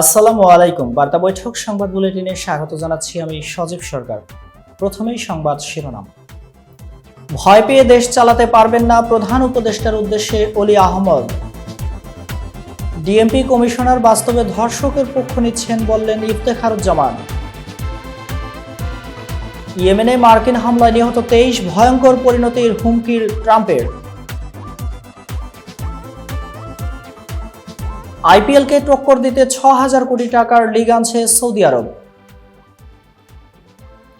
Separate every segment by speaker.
Speaker 1: আসসালামু আলাইকুম। বার্তা বৈঠক সংবাদ বুলেটিনে স্বাগত জানাচ্ছি আমি সজীব সরকার। প্রথমেই সংবাদ শিরোনাম। ভয় পেয়ে দেশ চালাতে পারবেন না প্রধান উপদেষ্টার উদ্দেশ্যে অলি আহমদ। ডিএমপি কমিশনার বাস্তবে ধর্ষকের পক্ষ নিচ্ছেন বললেন ইফতেখারুজ্জামান। ইয়েমেনে মার্কিন হামলায় নিহত তেইশ ভয়ঙ্কর পরিণতির হুমকির ট্রাম্পের। আইপিএলকে টক্কর দিতে ছ হাজার কোটি টাকার লিগ আনছে সৌদি আরব।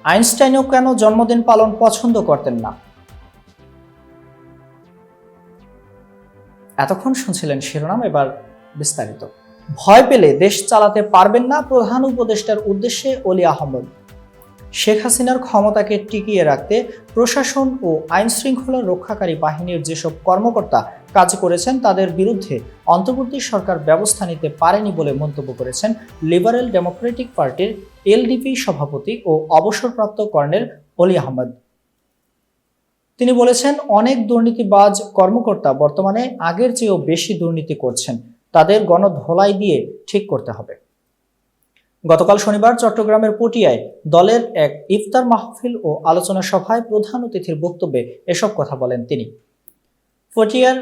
Speaker 1: আইনস্টাইনও কেন জন্মদিন পালন পছন্দ করতেন না? এতক্ষণ শুনছিলেন শিরোনাম, এবার বিস্তারিত। ভয় পেলে দেশ চালাতে পারবেন না প্রধান উপদেষ্টার উদ্দেশ্যে অলি আহমদ শেখ হাসিনার ক্ষমতাকে টিকিয়ে রাখতে প্রশাসন ও আইন শৃঙ্খলা রক্ষাকারী বাহিনীর যেসব কর্মকর্তা কাজ করেছেন, তাদের বিরুদ্ধে অন্তর্বর্তী সরকার ব্যবস্থা নিতে পারেনি বলে মন্তব্য করেছেন লিবারেল ডেমোক্রেটিক পার্টির এলডিপি সভাপতি ও অবসরপ্রাপ্ত কর্নেল অলি আহমদ। তিনি বলেছেন, অনেক দুর্নীতিবাজ কর্মকর্তা বর্তমানে আগের চেয়েও বেশি দুর্নীতি করছেন, তাদের গণধোলাই দিয়ে ঠিক করতে হবে। গতকাল শনিবার চট্টগ্রামের পটিয়ায় দলের এক ইফতার মাহফিল ও আলোচনা সভায় প্রধান অতিথির বক্তব্যে এসব কথা বলেন তিনি। পটিয়ার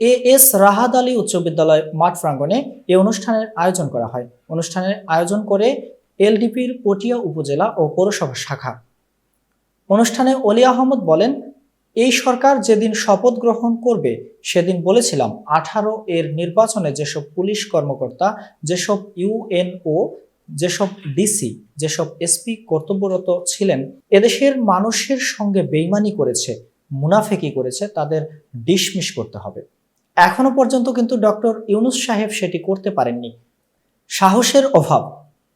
Speaker 1: এ এস রাহাদ আলী উচ্চ বিদ্যালয় মাঠ প্রাঙ্গণে এ অনুষ্ঠানের আয়োজন করা হয়। অনুষ্ঠানের আয়োজন করে এলডিপির পটিয়া উপজেলা ও পৌরসভা শাখা। অনুষ্ঠানে অলি আহমদ বলেন, এই সরকার যেদিন শপথ গ্রহণ করবে, সেদিন বলেছিলাম আঠারো এর নির্বাচনে যেসব পুলিশ কর্মকর্তা, যেসব ইউএনও যেসব ডিসি, যেসব এসপি কর্তব্যরত ছিলেন, এদেশের মানুষের সঙ্গে বেইমানি করেছে, মুনাফেকি করেছে, তাদের ডিসমিস করতে হবে। এখনও পর্যন্ত কিন্তু ডক্টর ইউনুস সাহেব সেটি করতে পারেননি। সাহসের অভাব।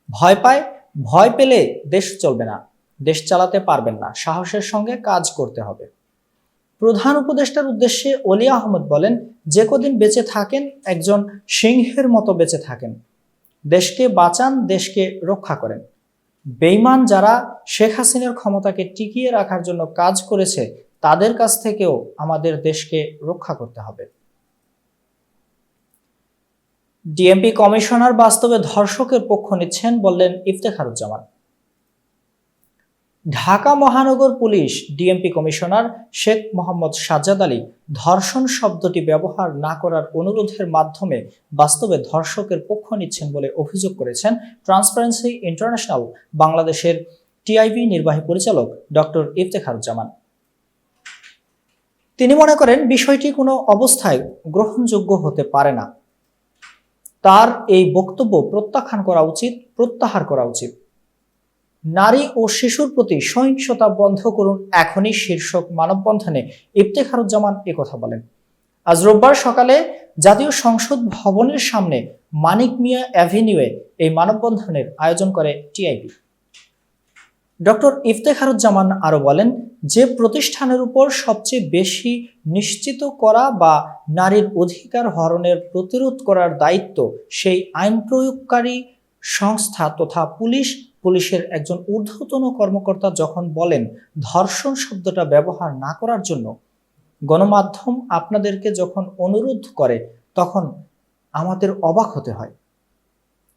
Speaker 1: ভয় পায়, ভয় পেলে দেশ চলবে না, দেশ চালাতে পারবেন না, সাহসের সঙ্গে কাজ করতে হবে। প্রধান উপদেষ্টার উদ্দেশ্যে অলি আহমদ বলেন, যে কদিন বেঁচে থাকেন, একজন সিংহের মতো বেঁচে থাকেন। দেশকে বাঁচান, দেশকে রক্ষা করেন। বেইমান যারা শেখ হাসিনার ক্ষমতাকে টিকিয়ে রাখার জন্য কাজ করেছে, তাদের কাছ থেকেও আমাদের দেশকে রক্ষা করতে হবে। ডিএমপি কমিশনার বাস্তবে ধর্ষকের পক্ষ নিচ্ছেন বললেন ইফতেখারুজ্জামান। ঢাকা মহানগর police DMP commissioner Sheikh Mohammad Sajjad Ali ধর্ষণ শব্দটি ব্যবহার না করার অনুরোধের মাধ্যমে বাস্তবে ধর্ষকের পক্ষ নিচ্ছেন বলে অভিযোগ করেছেন ট্রান্সপারেন্সি ইন্টারন্যাশনাল বাংলাদেশের টিআইবি নির্বাহী পরিচালক ডক্টর ইফতেখারুজ্জামান। তিনি মনে করেন, বিষয়টি কোনো অবস্থায় গ্রহণযোগ্য হতে পারে না। তার এই বক্তব্য প্রত্যাখ্যান করা উচিত, প্রত্যাহার করা উচিত। নারী ও শিশুর প্রতি সহিংসতা বন্ধ করুন, এখনই শীর্ষক মানববন্ধনে ইফতেখারুজ্জামান কথা বলেন। আজ রোববার সকালে জাতীয় সংসদ ভবনের সামনে মানিক মিয়া অ্যাভিনিউয়ে এই মানববন্ধনের আয়োজন করে টিআইবি। ডক্টর ইফতেখারুজ্জামান আরও বলেন, যে প্রতিষ্ঠানের উপর সবচেয়ে বেশি নিশ্চিত করা বা নারীর অধিকার হরণের প্রতিরোধ করার দায়িত্ব সেই আইন প্রয়োগকারী সংস্থা তথা পুলিশ, পুলিশের একজন ঊর্ধ্বতন কর্মকর্তা যখন বলেন ধর্ষণ শব্দটা ব্যবহার না করার জন্য, গণমাধ্যম আপনাদেরকে যখন অনুরোধ করে, তখন আমাদের অবাক হতে হয়।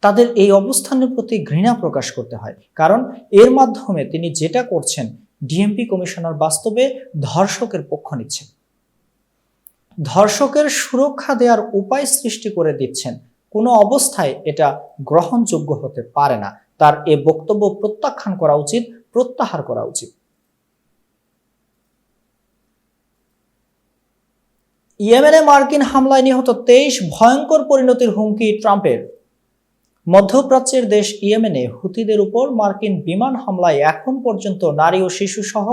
Speaker 1: তাদের এই অবস্থানের প্রতি ঘৃণা প্রকাশ করতে হয়। কারণ এর মাধ্যমে তিনি যেটা করছেন ডিএমপি কমিশনার বাস্তবে ধর্ষকের পক্ষ নিচ্ছেন। ধর্ষকের সুরক্ষা দেওয়ার উপায় সৃষ্টি করে দিচ্ছেন। কোনো অবস্থায় এটা গ্রহণযোগ্য হতে পারে না। তার এ বক্তব্য প্রত্যাখ্যান করা উচিত, প্রত্যাহার করা উচিত। ইয়েমেনে মার্কিন হামলায় নিহত তেইশ ভয়ঙ্কর পরিণতির হুমকি ট্রাম্পের। মধ্যপ্রাচ্যের দেশ ইয়েমেনে হুতিদের উপর মার্কিন বিমান হামলায় এখন পর্যন্ত নারী ও শিশু সহ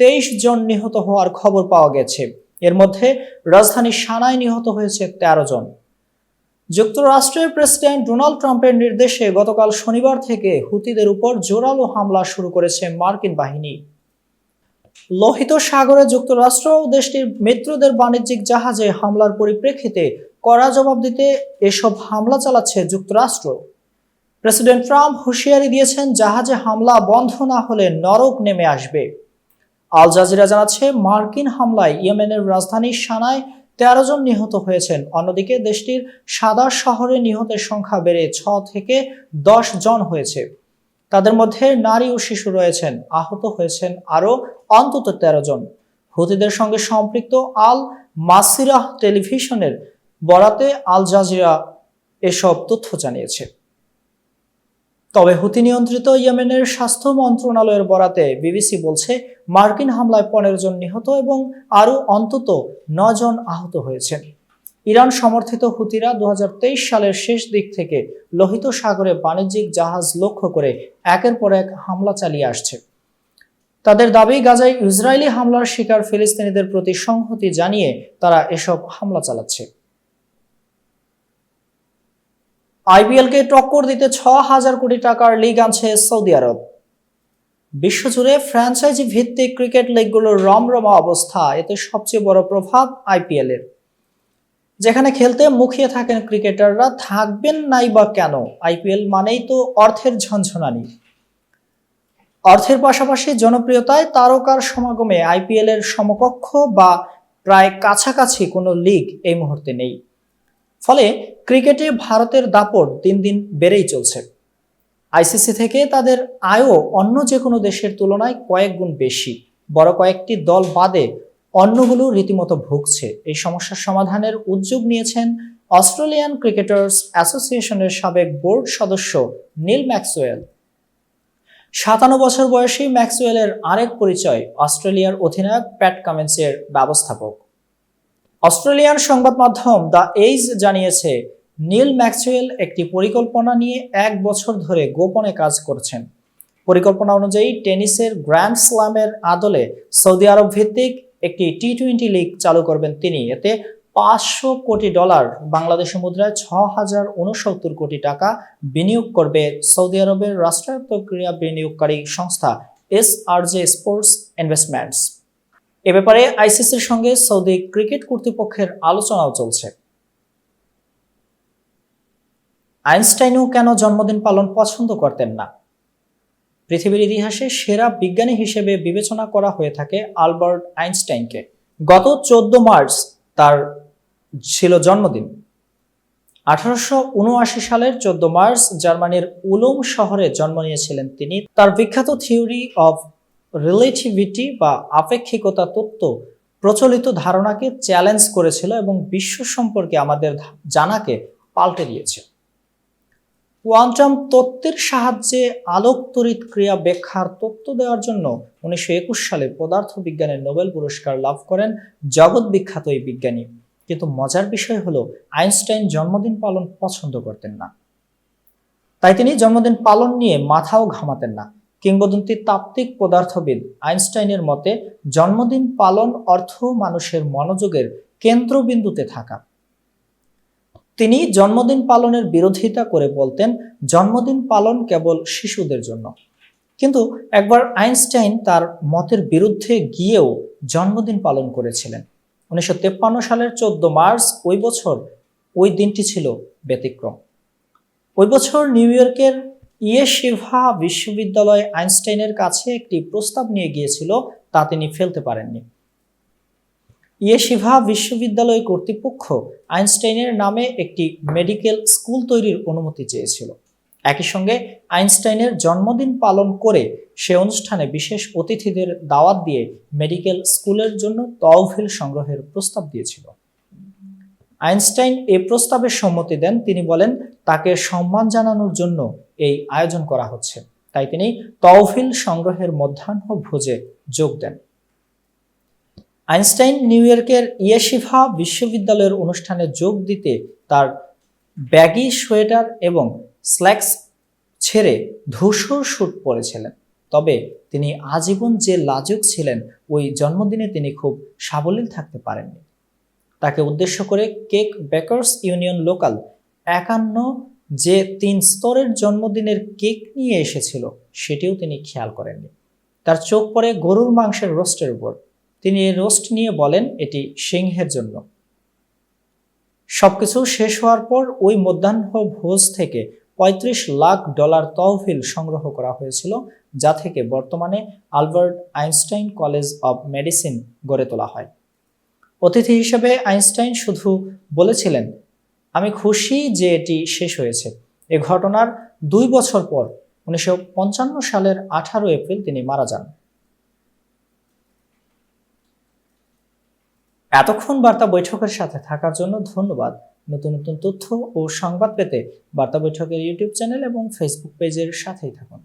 Speaker 1: তেইশ জন নিহত হওয়ার খবর পাওয়া গেছে। এর মধ্যে রাজধানী সানায় নিহত হয়েছে তেরো জন। যুক্তরাষ্ট্রের প্রেসিডেন্ট ডোনাল্ড ট্রাম্পের নির্দেশে গতকাল শনিবার থেকে হুতিদের উপর জোরালো হামলা শুরু করেছে মার্কিন বাহিনী। লোহিত সাগরে যুক্তরাষ্ট্র ও দেশটির মিত্রদের বাণিজ্যিক জাহাজে হামলার পরিপ্রেক্ষিতে কড়া জবাব দিতে এসব হামলা চালাচ্ছে যুক্তরাষ্ট্র। প্রেসিডেন্ট ট্রাম্প হুঁশিয়ারি দিয়েছেন জাহাজে হামলা বন্ধ না হলে নরক নেমে আসবে। আল জাজিরা জানাচ্ছে, মার্কিন হামলায় ইয়েমেনের রাজধানী সানায় তেরো জন নিহত হয়েছেন। অন্যদিকে দেশটির সাদা শহরে নিহতের সংখ্যা বেড়ে ছ থেকে দশ জন হয়েছে। তাদের মধ্যে নারী ও শিশু রয়েছেন। আহত হয়েছেন আরও অন্তত তেরো জন। হুতিদের সঙ্গে সম্পৃক্ত আল মাসিরাহ টেলিভিশনের বরাতে আল জাজিরা এসব তথ্য জানিয়েছে। তবে হুতি নিয়ন্ত্রিত ইয়েমেনের স্বাস্থ্য মন্ত্রণালয়ের বরাতে বিবিসি বলছে, মার্কিন হামলায় পনেরো জন নিহত এবং আরও অন্তত জন আহত হয়েছেন ইরান সমর্থিত হুতিরা দু হাজার তেইশ সালের শেষ দিক থেকে লোহিত সাগরে বাণিজ্যিক জাহাজ লক্ষ্য করে একের পর এক হামলা চালিয়ে আসছে। তাদের দাবি, গাজায় ইসরায়েলি হামলার শিকার ফিলিস্তিনিদের প্রতি সংহতি জানিয়ে তারা এসব হামলা চালাচ্ছে। আইপিএলকে টক্কর দিতে ছ হাজার কোটি টাকার লিগ আনছে সৌদি আরব। বিশ্বজুড়ে ফ্র্যাঞ্চাইজি ভিত্তিক ক্রিকেট লিগগুলোর রমরমা অবস্থা, এতে সবচেয়ে বড় প্রভাব আইপিএল এর যেখানে খেলতে মুখিয়ে থাকেন ক্রিকেটাররা থাকবেন নাই বা কেন? আইপিএল মানেই তো অর্থের ঝনঝনানি। অর্থের পাশাপাশি জনপ্রিয়তায় তারকার সমাগমে আইপিএল এর সমকক্ষ বা প্রায় কাছাকাছি কোনো লিগ এই মুহূর্তে নেই। ফলে ক্রিকেটে ভারতের দাপট দিন দিন বেড়েই চলছে। আইসিসি থেকে তাদের আয়ও অন্য যে কোনো দেশের তুলনায় কয়েক গুণ বেশি, বড় কয়েকটি দল বাদে অন্যগুলো রীতিমতো ভুগছে। এই সমস্যার সমাধানের উদ্যোগ নিয়েছেন অস্ট্রেলিয়ান ক্রিকেটার্স অ্যাসোসিয়েশনের সাবেক বোর্ড সদস্য নীল ম্যাক্সওয়েল। সাতান্ন বছর বয়সী ম্যাক্সওয়েলের আরেক পরিচয় অস্ট্রেলিয়ার অধিনায়ক প্যাট কামেন্সের ব্যবস্থাপক। অস্ট্রেলিয়ান সংবাদ মাধ্যম দ্য এইজ জানিয়েছে, নীল ম্যাক্সওয়েল একটি পরিকল্পনা নিয়ে এক বছর ধরে গোপনে কাজ করছেন। পরিকল্পনা অনুযায়ী টেনিসের গ্র্যান্ড স্লামের আদলে সৌদি আরব ভিত্তিক একটি টি টোয়েন্টি লিগ চালু করবেন তিনি। এতে পাঁচশো কোটি ডলার বাংলাদেশি মুদ্রায় ছ হাজার উনসত্তর কোটি টাকা বিনিয়োগ করবে সৌদি আরবের রাষ্ট্রায়ত্ত ক্রীড়া বিনিয়োগকারী সংস্থা S R J sports investments. এ ব্যাপারে আইসিসির সঙ্গে সৌদি ক্রিকেট কর্তৃপক্ষের আলোচনাও চলছে। আইনস্টাইনও কেন জন্মদিন পালন পছন্দ করতেন না? পৃথিবীর ইতিহাসে সেরা বিজ্ঞানী হিসেবে বিবেচনা করা হয়ে থাকে আলবার্ট আইনস্টাইনকে। গত চোদ্দ মার্চ তার ছিল জন্মদিন। আঠারোশো উনআশি সালের চোদ্দ মার্চ জার্মানির উলুম শহরে জন্ম নিয়েছিলেন তিনি। তার বিখ্যাত থিওরি অফ রিলেটিভিটি বা আপেক্ষিকতা তত্ত্ব প্রচলিত ধারণাকে চ্যালেঞ্জ করেছিল এবং বিশ্ব সম্পর্কে আমাদের জানাকে পাল্টে দিয়েছে। কোয়ান্টাম তত্ত্বের সাহায্যে আলোক তড়িৎ ক্রিয়া ব্যাখ্যার তত্ত্ব দেওয়ার জন্য উনিশশো একুশ সালে পদার্থবিজ্ঞানের নোবেল পুরস্কার লাভ করেন জগৎ বিখ্যাত এই বিজ্ঞানী। কিন্তু মজার বিষয় হলো, আইনস্টাইন জন্মদিন পালন পছন্দ করতেন না। তাই তিনি জন্মদিন পালন নিয়ে মাথাও ঘামাতেন না। কিংবদন্তি তাত্ত্বিক পদার্থবিদ আইনস্টাইনের মতে, জন্মদিন পালন অর্থ মানুষের মনোযোগের কেন্দ্রবিন্দুতে থাকা। তিনি জন্মদিন পালনের বিরোধিতা করে বলতেন, জন্মদিন পালন কেবল শিশুদের জন্য। কিন্তু একবার আইনস্টাইন তার মতের বিরুদ্ধে গিয়েও জন্মদিন পালন করেছিলেন। উনিশশো সালের চোদ্দ মার্চ, ওই বছর ওই দিনটি ছিল ব্যতিক্রম। ওই বছর নিউ ইয়র্কের ইয়েশিভা বিশ্ববিদ্যালয় আইনস্টাইনের কাছে একটি প্রস্তাব নিয়ে গিয়েছিল, তা তিনি ফেলতে পারেননি। ইয়েশিভা বিশ্ববিদ্যালয় কর্তৃপক্ষ আইনস্টাইনের নামে একটি মেডিকেল স্কুল তৈরির অনুমতি চেয়েছিল। একই সঙ্গে আইনস্টাইনের জন্মদিন পালন করে সে অনুষ্ঠানে বিশেষ অতিথিদের দাওয়াত দিয়ে মেডিকেল স্কুলের জন্য তহবিল সংগ্রহের প্রস্তাব দিয়েছিল। আইনস্টাইন এ প্রস্তাবে সম্মতি দেন। তিনি বলেন, তাকে সম্মান জানানোর জন্য এই আয়োজন করা হচ্ছে। তাই তিনি তহবিল সংগ্রহের মধ্যাহ্ন ভোজে যোগ দেন। আইনস্টাইন নিউ ইয়র্কের ইয়েশিভা বিশ্ববিদ্যালয়ের অনুষ্ঠানে যোগ দিতে তার ব্যাগি সোয়েটার এবং স্ল্যাক্স ছেড়ে ধূসর শ্যুট পরেছিলেন। তবে তিনি আজীবন যে লাজুক ছিলেন, ওই জন্মদিনে তিনি খুব সাবলীল থাকতে পারেননি। তাকে উদ্দেশ্য করে কেক বেকার্স ইউনিয়ন লোকাল একান্ন যে তিন স্তরের জন্মদিনের কেক নিয়ে এসেছিল, সেটিও তিনি খেয়াল করেননি। তার চোখ পড়ে গরুর মাংসের রোস্টের উপর। তিনি এই রোস্ট নিয়ে বলেন, এটি সিংহের জন্য। সবকিছু শেষ হওয়ার পর ওই মধ্যাহ্ন ভোজ থেকে ৩৫ লাখ ডলার তহবিল সংগ্রহ করা হয়েছিল, যা থেকে বর্তমানে Albert Einstein college of medicine গড়ে তোলা হয়। অতিথি হিসেবে আইনস্টাইন শুধু বলেছিলেন, আমি খুশি যে এটি শেষ হয়েছে। এ ঘটনার দুই বছর পর উনিশশো পঞ্চান্ন সালের আঠারো এপ্রিল তিনি মারা যান। এতক্ষণ বার্তা বৈঠকের সাথে থাকার জন্য ধন্যবাদ। নতুন নতুন তথ্য ও সংবাদ পেতে বার্তা বৈঠকের ইউটিউব চ্যানেল এবং ফেসবুক পেজের সাথেই থাকুন।